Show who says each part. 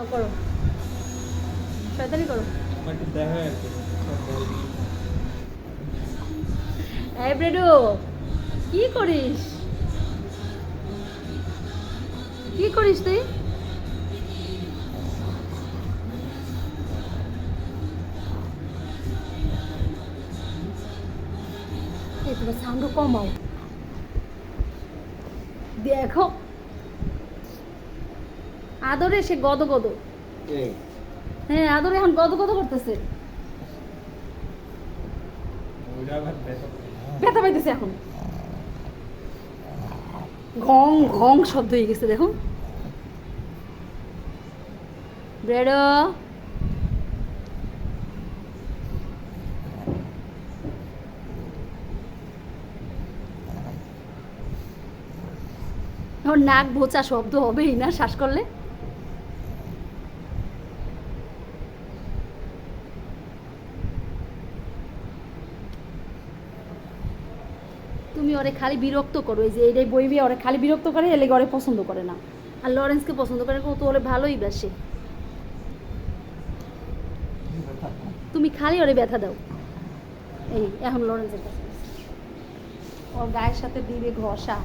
Speaker 1: করো। শয়তানি করো।
Speaker 2: আর কি।
Speaker 1: এই ব্রেডু কি করিস? কি করিস তুই? এই তোমার সাউন্ড কমাও। দেখো। আদরে সে গদ গদ। হ্যাঁ আদরে এখন গদ গদ করতেছে। ব্যথা পাইতেছে এখন। ঘং ঘং শব্দ হয়ে গেছে দেখো। ব্রেড ওর নাক বোচা শব্দ হবেই না শ্বাস করলে? তুমি ওরে খালি বিরক্ত করো, এই যে এইটাই বিয়ে ওরে খালি বিরক্ত করে এলে ওরে পছন্দ করে না। আর লরেন্সকে পছন্দ করে ও তো ওরে ভালোই বাসে। তুমি খালি ওরে ব্যথা দাও। এই, এখন লরেন্সের কাছে ওর গায়ের সাথে দিবে ঘষা।